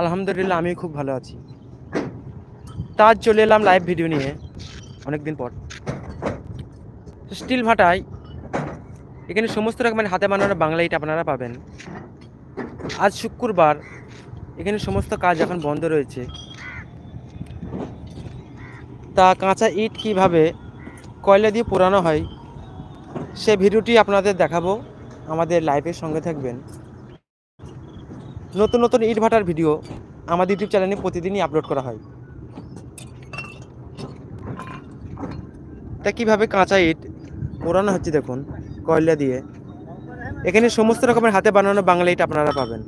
আলহামদুলিল্লাহ আমি খুব ভালো আছি। তা চলে এলাম লাইভ ভিডিও নিয়ে, অনেকদিন পর। স্টিল ভাটায় এখানে সমস্ত রকমের হাতে বানানো বাংলা ইট আপনারা পাবেন। আজ শুক্রবার, এখানে সমস্ত কাজ এখন বন্ধ রয়েছে। তা কাঁচা ইট কীভাবে কয়লা দিয়ে পোড়ানো হয়, সে ভিডিওটি আপনাদের দেখাবো। আমাদের লাইভের সঙ্গে থাকবেন। নতুন নতুন ইট ভাটার ভিডিও আমাদের ইউটিউব চ্যানেলে প্রতিদিনই আপলোড করা হয়। তা কীভাবে কাঁচা ইট পোড়ানো হচ্ছে দেখুন, কয়লা দিয়ে। এখানে সমস্ত রকমের হাতে বানানো বাংলা ইট আপনারা পাবেন।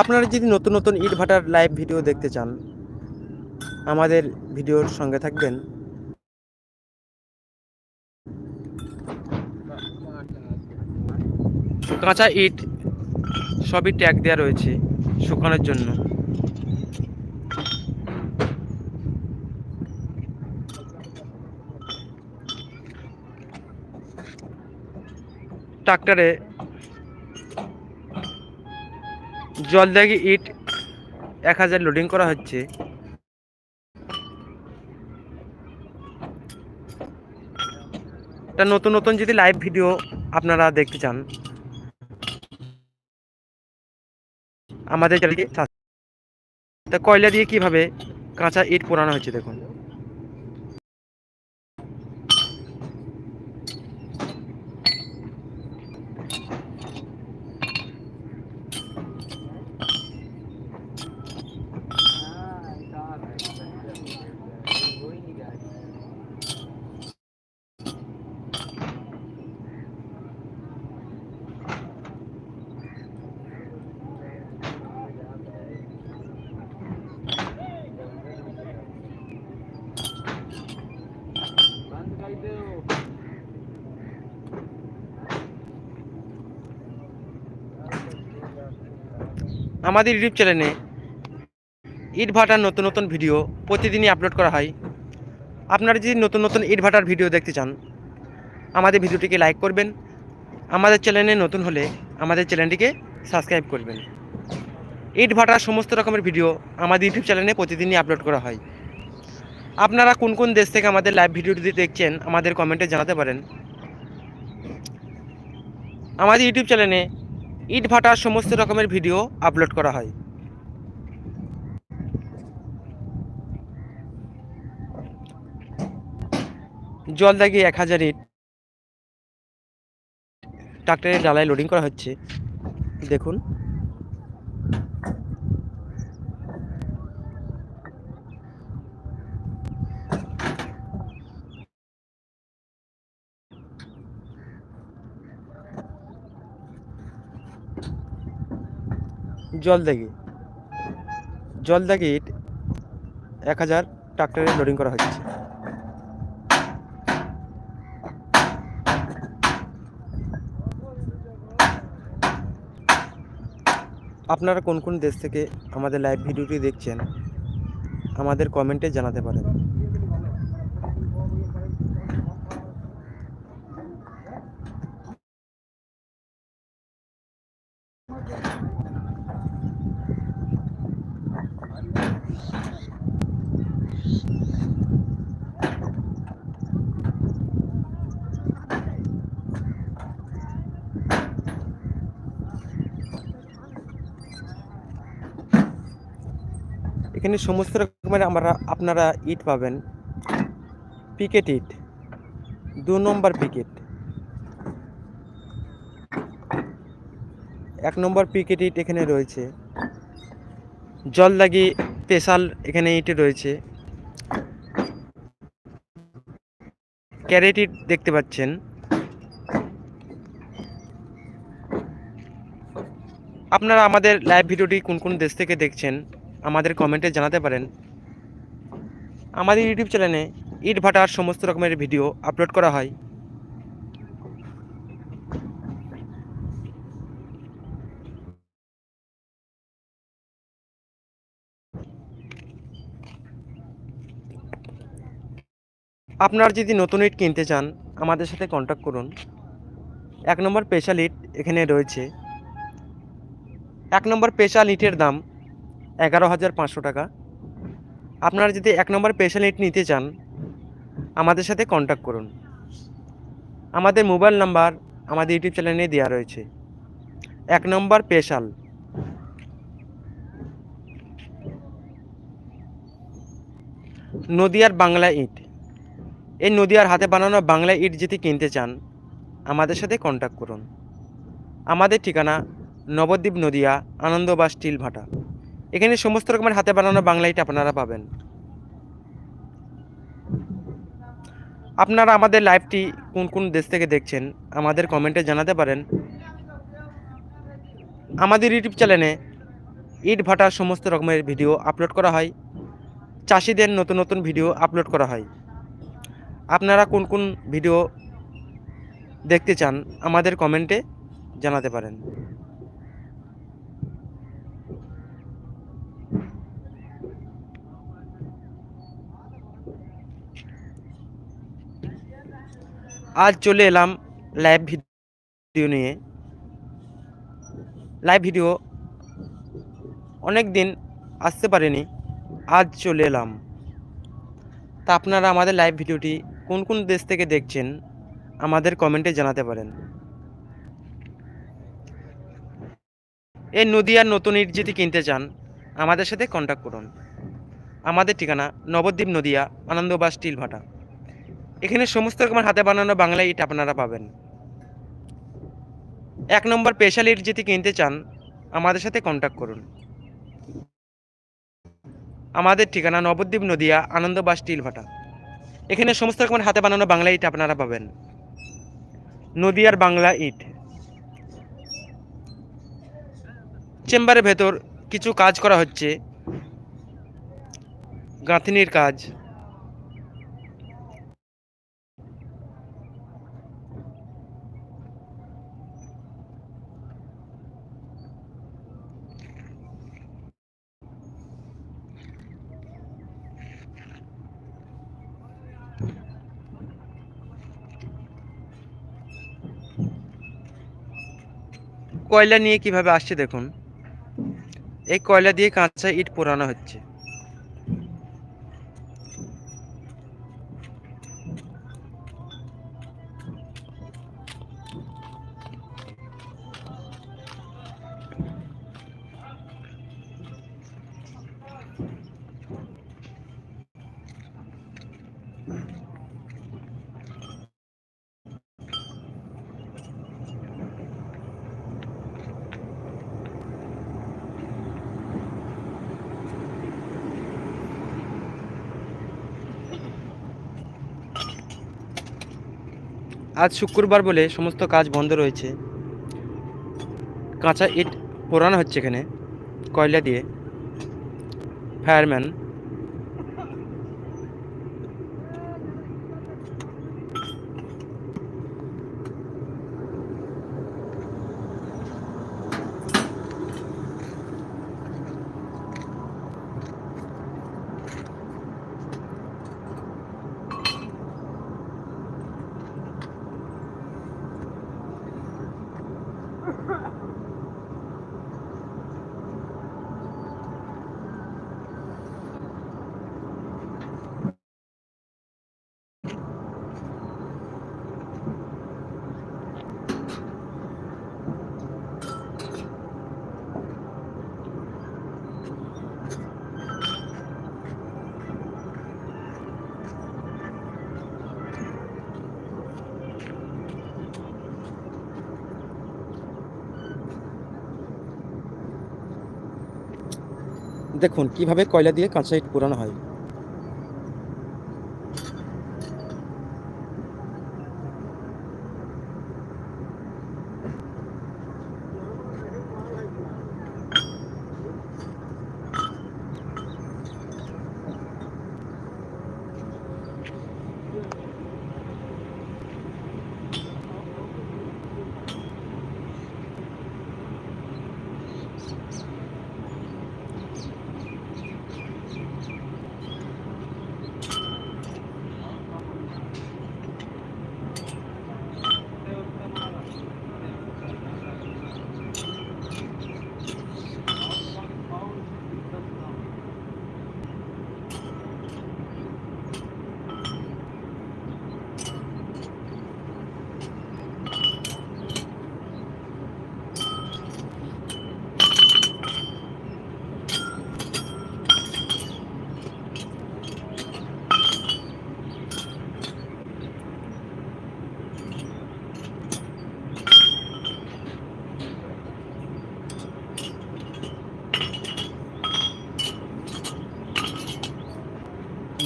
আপনারা যদি নতুন নতুন ইট ভাটার লাইভ ভিডিও দেখতে চান, আমাদের ভিডিওর সঙ্গে থাকবেন। কাঁচা ইট সবই ট্যাগ দেওয়া রয়েছে শুকানোর জন্য। ট্রাক্টরে জলদাগি ইট এক হাজার লোডিং করা হচ্ছে। তা নতুন নতুন যদি লাইভ ভিডিও আপনারা দেখতে চান আমাদের তা কয়লা দিয়ে কীভাবে কাঁচা ইট পোড়ানো হয়েছে দেখুন। আমাদের ইউটিউব চ্যানেলে ইট ভাটার নতুন নতুন ভিডিও প্রতিদিনই আপলোড করা হয়। আপনারা যদি নতুন নতুন ইট ভাটার ভিডিও দেখতে চান, আমাদের ভিডিওটিকে লাইক করবেন। আমাদের চ্যানেলে নতুন হলে আমাদের চ্যানেলটিকে সাবস্ক্রাইব করবেন। ইট ভাটার সমস্ত রকমের ভিডিও আমাদের ইউটিউব চ্যানেলে প্রতিদিনই আপলোড করা হয়। আপনারা কোন কোন দেশ থেকে আমাদের লাইভ ভিডিওটি দেখছেন, আমাদের কমেন্টে জানাতে পারেন। আমাদের ইউটিউব চ্যানেলে ইট ভাটার সমস্ত রকমের ভিডিও আপলোড করা হয়। জল দাগিয়ে এক হাজার ইট ট্রাক্টরের ডালায় লোডিং করা হচ্ছে। দেখুন। জল দাগি। জল দাগি এক হাজার ট্রাক্টরে লোডিং করা হচ্ছে। আপনারা কোন কোন দেশ থেকে আমাদের লাইভ ভিডিওটি দেখছেন, আমাদের কমেন্টে জানাতে পারেন। এখানে সমস্ত রকমের আমরা, আপনারা ইট পাবেন। পিকেট ইট। দু নম্বর পিকেট। এক নম্বর পিকেট ইট এখানে রয়েছে। জল লাগি স্পেশাল এখানে ইট রয়েছে। ক্যারেট ইট দেখতে পাচ্ছেন। আপনারা আমাদের লাইভ ভিডিওটি কোন কোন দেশ থেকে দেখছেন? আমাদের কমেন্টে জানাতে পারেন। আমাদের ইউটিউব চ্যানেলে ইট ভাটার সমস্ত রকমের ভিডিও আপলোড করা হয়। আপনার যদি নতুন ইট কিনতে চান, আমাদের সাথে কন্ট্যাক্ট করুন। এক নম্বর স্পেশাল ইট এখানে রয়েছে। এক নম্বর স্পেশাল ইটের দাম এগারো হাজার পাঁচশো টাকা। আপনারা যদি এক নম্বর স্পেশাল ইট নিতে চান, আমাদের সাথে কন্ট্যাক্ট করুন। আমাদের মোবাইল নাম্বার আমাদের ইউটিউব চ্যানেলে দেওয়া রয়েছে। এক নম্বর স্পেশাল নদিয়ার বাংলা ইট এই নদিয়ার হাতে বানানো বাংলা ইট যদি কিনতে চান, আমাদের সাথে কন্ট্যাক্ট করুন। আমাদের ঠিকানা নবদ্বীপ নদিয়া আনন্দ বা স্টিল ভাটা। এখানে সমস্ত রকমের হাতে বানানো বাংলা ইট আপনারা পাবেন। আপনারা আমাদের লাইভটি কোন কোন দেশ থেকে দেখছেন, আমাদের কমেন্টে জানাতে পারেন। আমাদের ইউটিউব চ্যানেলে ইট ভাটার সমস্ত রকমের ভিডিও আপলোড করা হয়। চাষিদের নতুন নতুন ভিডিও আপলোড করা হয়। আপনারা কোন কোন ভিডিও দেখতে চান, আমাদের কমেন্টে জানাতে পারেন। আজ চলে এলাম লাইভ ভিডিও নিয়ে। লাইভ ভিডিও অনেক দিন আসতে পারেনি, আজ চলে এলাম। তা আপনারা আমাদের লাইভ ভিডিওটি কোন কোন দেশ থেকে দেখছেন, আমাদের কমেন্টে জানাতে পারেন। এই নদিয়ার নতুন ইট যদি কিনতে চান, আমাদের সাথে কন্ট্যাক্ট করুন। আমাদের ঠিকানা নবদ্বীপ নদিয়া, আনন্দবাস স্টিল ভাটা এখানে সমস্ত রকমের হাতে বানানো বাংলা ইট আপনারা পাবেন। এক নম্বর স্পেশাল ইট যদি কিনতে চান, আমাদের সাথে কন্ট্যাক্ট করুন। আমাদের ঠিকানা নবদ্বীপ নদিয়া আনন্দ বা স্টিল ভাটা। এখানে সমস্ত রকমের হাতে বানানো বাংলা ইট আপনারা পাবেন। নদিয়ার বাংলা ইট। চেম্বারের ভেতর কিছু কাজ করা হচ্ছে। গাঁথনির কাজ। কয়লা নিয়ে কীভাবে আসছে দেখুন। এই কয়লা দিয়ে কাঁচা ইট পোড়ানো হচ্ছে। আজ শুক্রবার বলে সমস্ত কাজ বন্ধ রয়েছে। কাঁচা ইট পোড়ানো হচ্ছে এখানে, কয়লা দিয়ে। ফায়ারম্যান দেখুন কীভাবে কয়লা দিয়ে কাঁচা ইট পোড়ানো হয়।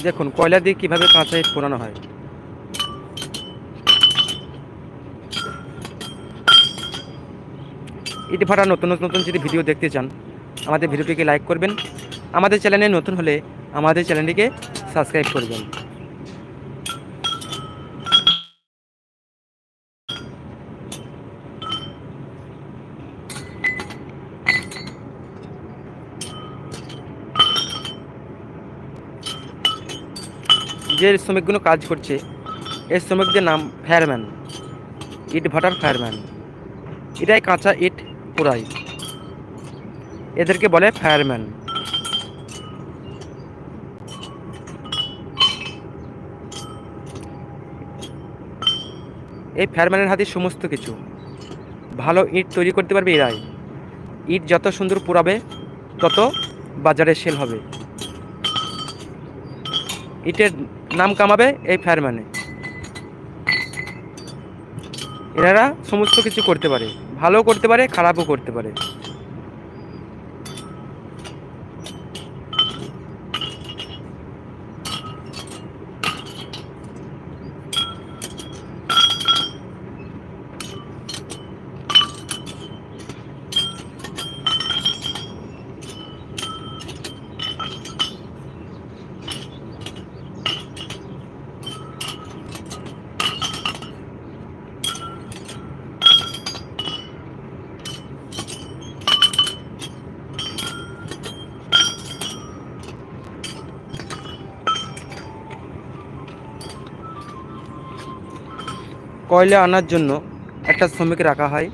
দেখুন, কয়লা দিয়ে কীভাবে কাঁচা ইট পোড়ানো হয়? ইট ভাড়া নতুন নতুন যদি ভিডিও দেখতে চান, আমাদের ভিডিওটিকে লাইক করবেন। আমাদের চ্যানেলে নতুন হলে আমাদের চ্যানেলটিকে সাবস্ক্রাইব করবেন। যে শ্রমিকগুলো কাজ করছে। এই শ্রমিকদের নাম ফায়ারম্যান। ইট ভাটার ফায়ারম্যান। এটাই কাঁচা ইট পোড়াই এদেরকে বলে ফায়ারম্যান। এই ফায়ারম্যানের হাতে সমস্ত কিছু। ভালো ইট তৈরি করতে পারবে এরাই। ইট যত সুন্দর পোড়াবে, তত বাজারে সেল হবে। ইটের নাম কামাবে এই ফেয়ারম্যানে। এনারা সমস্ত কিছু করতে পারে ভালো করতে পারে, খারাপও করতে পারে। কয়লা আনার জন্য একটা শ্রমিক রাখা হয়।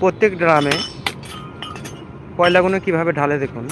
প্রত্যেক ড্রামে কয়লাগুলো কীভাবে ঢালে দেখুন।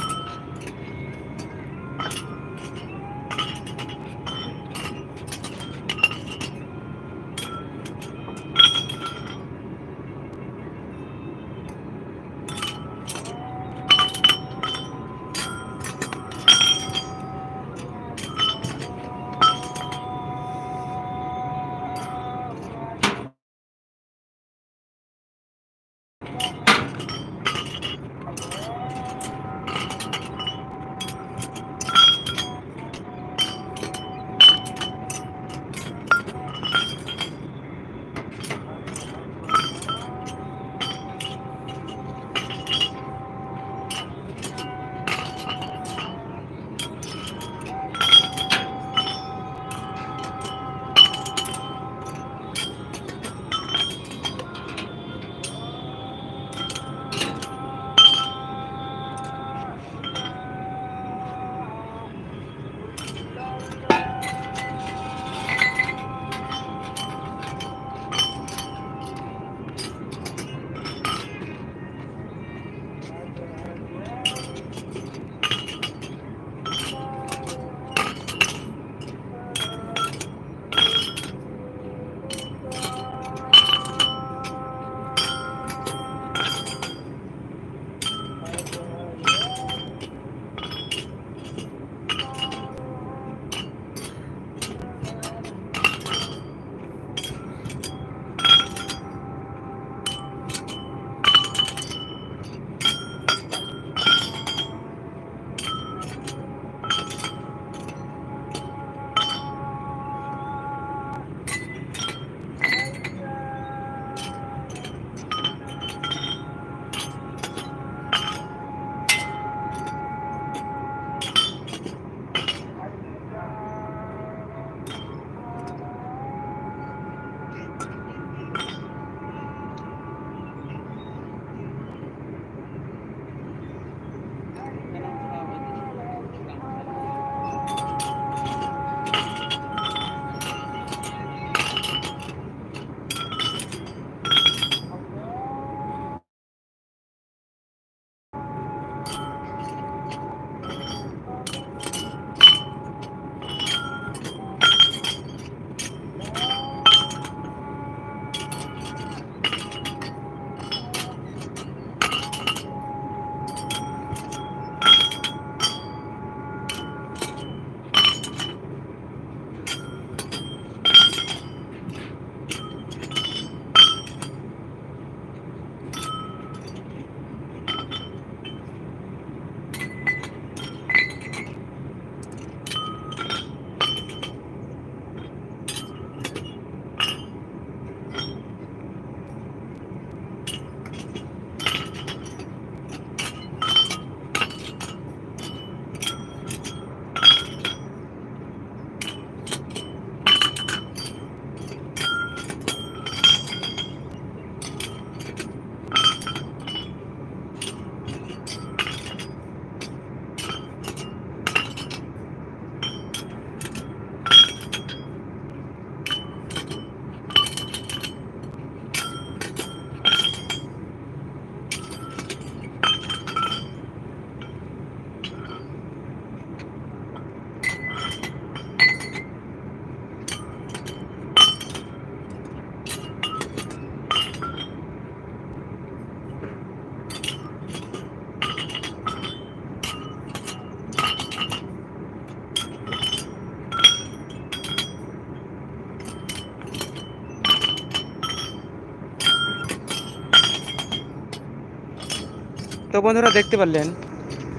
তো বন্ধুরা দেখতে পারলেন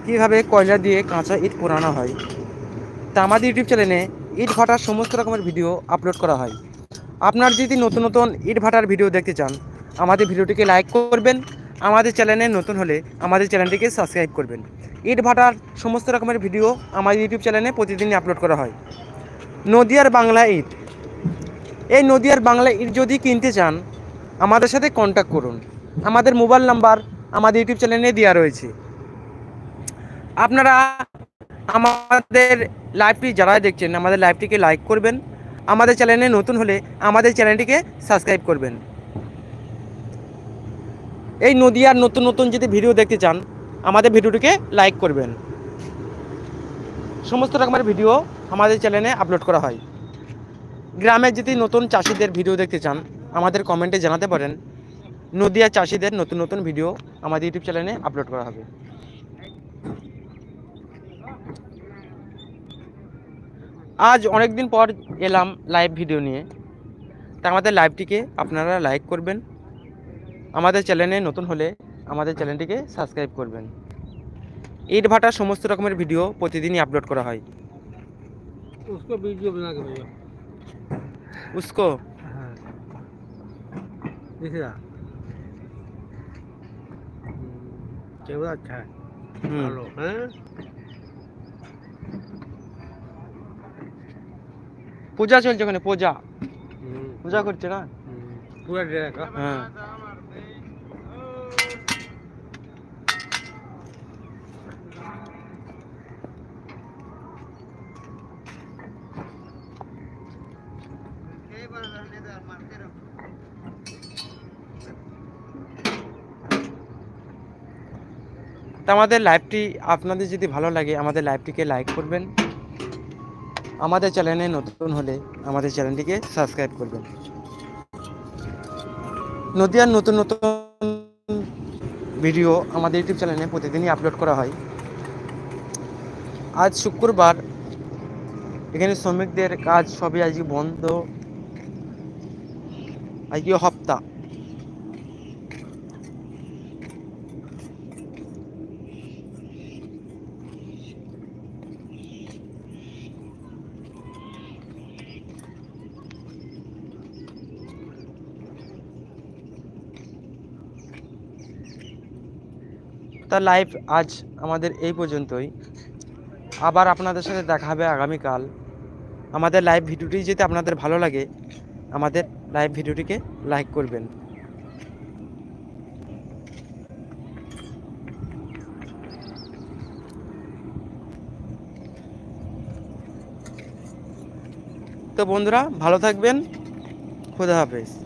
কীভাবে কয়লা দিয়ে কাঁচা ইট পোড়ানো হয়। তা আমাদের ইউটিউব চ্যানেলে ইট ভাটার সমস্ত রকমের ভিডিও আপলোড করা হয়। আপনার যদি নতুন নতুন ইট ভাটার ভিডিও দেখতে চান, আমাদের ভিডিওটিকে লাইক করবেন, আমাদের চ্যানেলে নতুন হলে আমাদের চ্যানেলটিকে সাবস্ক্রাইব করবেন। ইট ভাটার সমস্ত রকমের ভিডিও আমাদের ইউটিউব চ্যানেলে প্রতিদিনই আপলোড করা হয়। নদিয়ার বাংলা ইট। এই নদিয়ার বাংলা ইট যদি কিনতে চান, আমাদের সাথে কন্ট্যাক্ট করুন। আমাদের মোবাইল নাম্বার আমাদের ইউটিউব চ্যানেলে দেওয়া রয়েছে। আপনারা আমাদের লাইভটি যারা দেখছেন, আমাদের লাইভটিকে লাইক করবেন। আমাদের চ্যানেলে নতুন হলে আমাদের চ্যানেলটিকে সাবস্ক্রাইব করবেন। এই নদিয়ার নতুন নতুন যদি ভিডিও দেখতে চান, আমাদের ভিডিওটিকে লাইক করবেন। সমস্ত রকমের ভিডিও আমাদের চ্যানেলে আপলোড করা হয়। গ্রামের যদি নতুন চাষিদের ভিডিও দেখতে চান, আমাদের কমেন্টে জানাতে পারেন। নদিয়া চাষিদের নতুন নতুন ভিডিও আমাদের ইউটিউব চ্যানেলে আপলোড করা হবে আজ অনেক দিন পর এলাম লাইভ ভিডিও নিয়ে তা আমাদের লাইভটিকে আপনারা লাইক করবেন আমাদের চ্যানেলে নতুন হলে আমাদের চ্যানেলটিকে সাবস্ক্রাইব করবেন ইট ভাটার সমস্ত রকমের ভিডিও প্রতিদিনই আপলোড করা হয় उसको वीडियो बना के भेजो উসকো हाँ दिख रहा 제보다 잘. 응. 바로, 보자 절적하네 보자. 응. 보자 그랬잖아. 응. 보자 되니까. 응. আমাদের লাইভটি আপনাদের যদি ভালো লাগে, আমাদের লাইভটিকে লাইক করবেন। আমাদের চ্যানেলে নতুন হলে আমাদের চ্যানেলটিকে সাবস্ক্রাইব করবেন। নদিয়ার নতুন নতুন ভিডিও আমাদের ইউটিউব চ্যানেলে প্রতিদিনই আপলোড করা হয়। আজ শুক্রবার, এখানে শ্রমিকদের কাজ সবই আজকে বন্ধ। আজকে হপ্তা। তা লাইভ আজ আমাদের এই পর্যন্তই। আবার আপনাদের সাথে দেখা হবে আগামীকাল। আমাদের লাইভ ভিডিওটি যদি আপনাদের ভালো লাগে, আমাদের লাইভ ভিডিওটিকে লাইক করবেন। তো বন্ধুরা, ভালো থাকবেন। খুদা হাফেজ।